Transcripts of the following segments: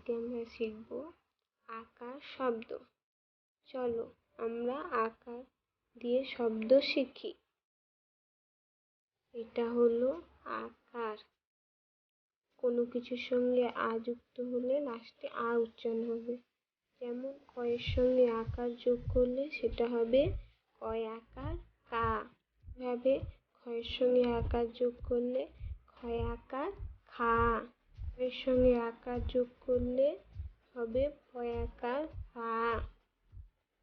আজকে আমরা শিখব আকার শব্দ। চলো আমরা আকার দিয়ে শব্দ শিখি। এটা হলো আকার। কোনো কিছুর সঙ্গে আ যুক্ত হলে লাস্টে আ উচ্চারণ হবে। যেমন কয়ের সঙ্গে আকার যোগ করলে সেটা হবে কয় আকার কা। এভাবে ক্ষয়ের সঙ্গে আকার যোগ করলে ক্ষয় আকার খা। এর সঙ্গে আকার যোগ করলে হবে ভয় আকার ফা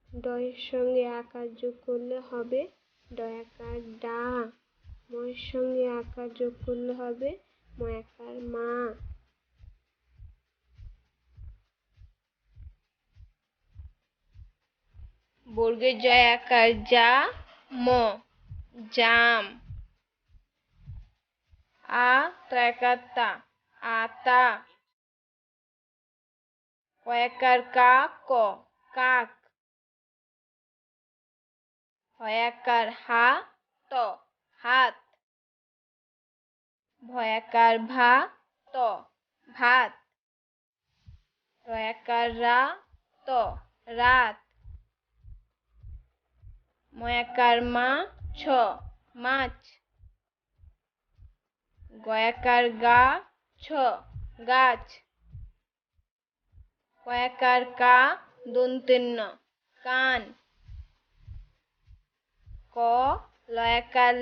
ডয়ের সঙ্গে আকার যোগ করলে হবে ডয়াকার ডা। ময়ের সঙ্গে আকার যোগ করলে হবে ময়াকার মা। বর্গের জয় আকার যা ম, জাম। আ তয়াকার তা। আতা। কয়াকার কা ক কাক। হয়াকার হা ত, হাত। ভয়াকার ভা ত, ভাত। রয়াকার রা ত, রাত। ময়াকার মা ছ, মাছ। গয়াকার গা ছ, গাছ। কয়াকার কা, দন্তেন্ন। কান। ক লয়াকার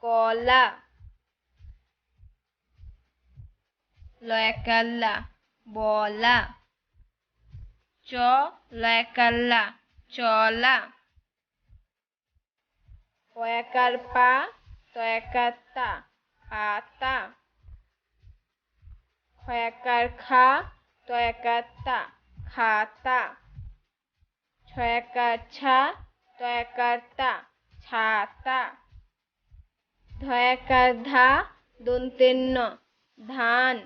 কলা। লয়াকার বলা। চ লয়াকার চলা। পয়াকার পা তয়াকার পাতা। ক্ষয়াকার খা তয়াকার তা খাতা। ছয়াকার ছা তয়াকার তা ছাতা। ধয়াকার ধা দন্তেন্ন, ধান।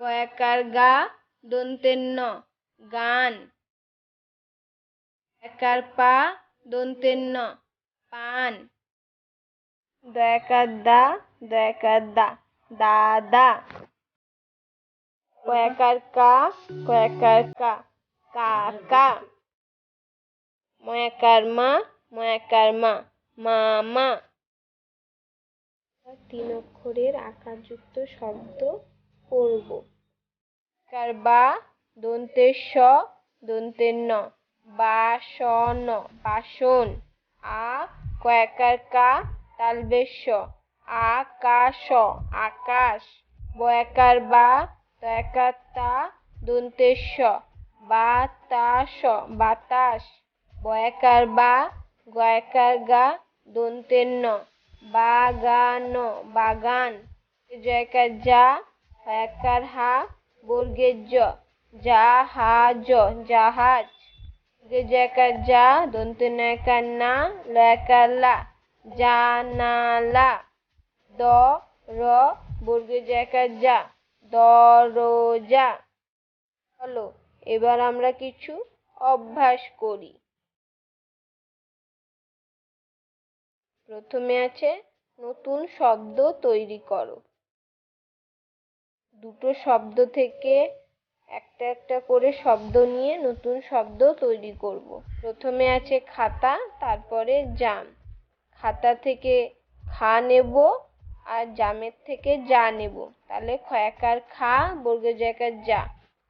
গয়াকার গা দন্তেন্ন, গান। একার পা দন্তেন্ন, পান। দয়াকার দা দয়াকার দা দাদা। কয়াকার কা কয়াকার কা কাকা ময়াকার মা ময়াকার মা মামা তিন অক্ষরের আকারযুক্ত শব্দ পড়ব কার বা দন্তের স দন্তের ন বাসন বাসন। আ কয়াকার কা তালবেশ আকাশ আকাশ। বয়াকার বা তয়াকার তা দন্তের বাতাস বাতাস বয়াকার বা গয়াকার গা দন্তের ন বাগান বাগান জয়কার যা হয়াকার হা বর্গের জাহাজ জাহাজ জয়কার যা দন্তে নয়কার না লয়াকার লা জানালা, দ, র বর্গের জয়কার যা দরজা। চলো, এবার আমরা কিছু অভ্যাস করি। প্রথমে আছে নতুন শব্দ তৈরি করো। দুটো শব্দ থেকে একটা একটা করে শব্দ নিয়ে নতুন শব্দ তৈরি করব। প্রথমে আছে খাতা, তারপরে জাম। খাতা থেকে খা নেব আর জামের থেকে যা নেব। তাহলে খয়াকার খা বর্গ জায়গার যা,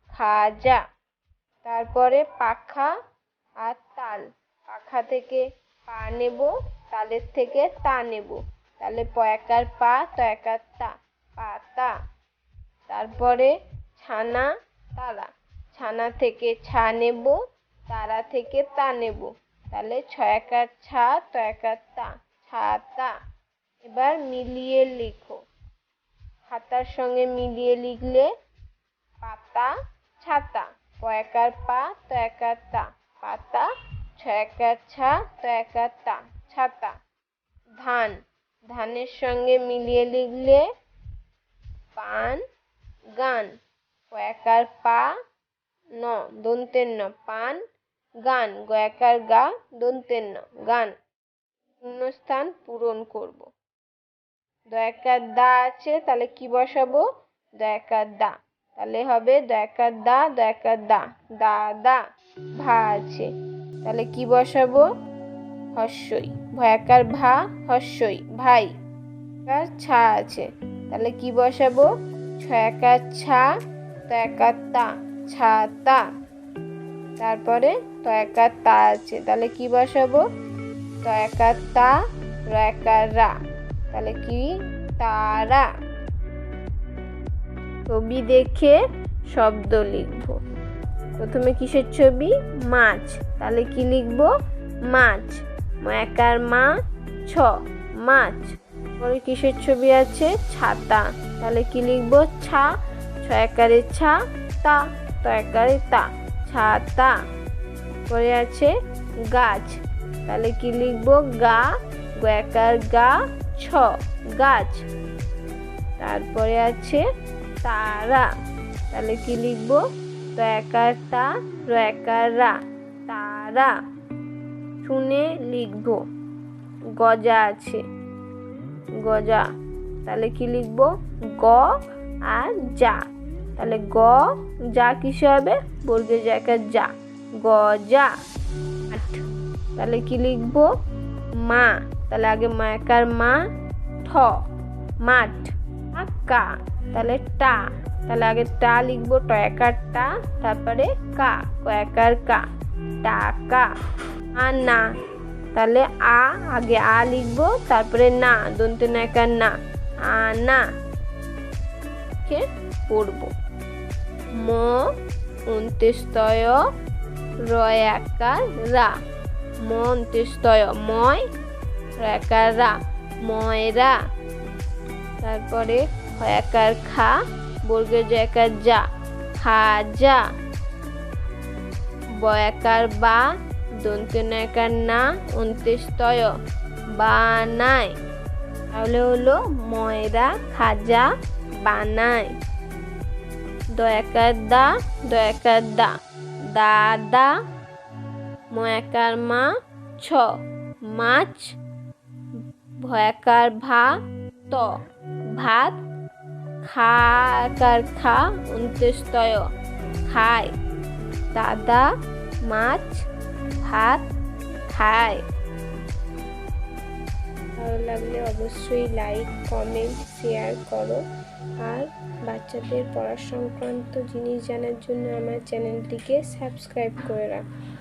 খা যা। তারপরে পাখা আর তাল। পাখা থেকে পা নেব, তালের থেকে তা নেব। তাহলে পয়াকার পা, তয়াকার তা, পাতা। তারপরে ছানা, তারা। ছানা থেকে ছা নেব, তারা থেকে তা নেব। তাহলে ছয়াকার ছা, তয়াকার তা। এবার মিলিয়ে লিখো। খাতার সঙ্গে মিলিয়ে লিখলে পাতা ছাতা। পয়াকার পা তয়াকার তা। পাতা ছয়াকার ছা তয়াকার তা। ছাতা। ধান। ধানের সঙ্গে মিলিয়ে লিখলে পান, গান। কয়াকার পা, ন, দন্তের ন। পান, গান। গয়াকার গা, দন্তের ন। গান। শূন্যস্থান পূরণ করব। দয়াকার দা আছে, তাহলে কি বসাবো? দয়াকার দা। তাহলে হবে দয়াকার দা দয়াকার দা, দাদা ভা আছে। তাহলে কি বসাবো? হর্ষই ভয়াকার ভা হর্ষই ভাই আর ছা আছে। তাহলে কি বসাবো? ছয়াকার ছা তয়াকার তা ছাতা তারপরে তয়াকার তা আছে। তাহলে কি বসাবো? তয়াকার তা রয়াকার রা। তাহলে কি? তারা। ছবি দেখে শব্দ লিখব। প্রথমে কিসের ছবি? মাছ। তাহলে কি লিখব? মাছ। একার মা, ছ। মাছ। পরে কিসের ছবি আছে? ছাতা। তাহলে কি লিখব? ছা। ছয়াকারে ছা, তা। তয়াকারে তা। ছাতা। পরে আছে গাছ। তাহলে কি লিখব? গা। গয়াকার গা ছ গাছ। তারপরে আছে তারা। তাহলে কি লিখব? তা রয়াকার রা তারা। শুনে লিখব। গজা আছে। গজা তাহলে কি লিখব? গ আর যা। তাহলে গ যা কিসে হবে? বর্গের জায়গায় যা। গজা আট। তাহলে কি লিখব? মা। তাহলে আগে মায়াকার মা, ঠ, মাঠ কা তাহলে টা, তাহলে আগে টা লিখব টয়াকার টা, তারপরে কা কয়াকার কা টাকা আর না, তাহলে আ, আগে আ লিখব, তারপরে না, দন্তে নায়কার না আনা কে পড়ব। ম, অন্ত্যস্তয় রয়াকার রা, ম অন্ত্যস্তয়, ময় রা ময়রা, তারপরে হয়াকার খা বর্গের জয়াকার যা খাজা বয়াকার বা দন্তে নয়কার না অন্ত্যস্তয় বানায় তাহলে হলো ময়রা, খাজা বানায় দয়াকার দা দয়াকার দা দাদা ময়াকার মা ছ, মাছ ভয়াকার ভা ত। ভাত খাকার খা, অন্ত্যস্তয়। খায়। দাদা, মাছ, ভাত, খায়। ভালো লাগলে অবশ্যই লাইক কমেন্ট শেয়ার করো। আর বাচ্চাদের পড়া সংক্রান্ত জিনিস জানার জন্য আমার চ্যানেলটিকে সাবস্ক্রাইব করে রাখো।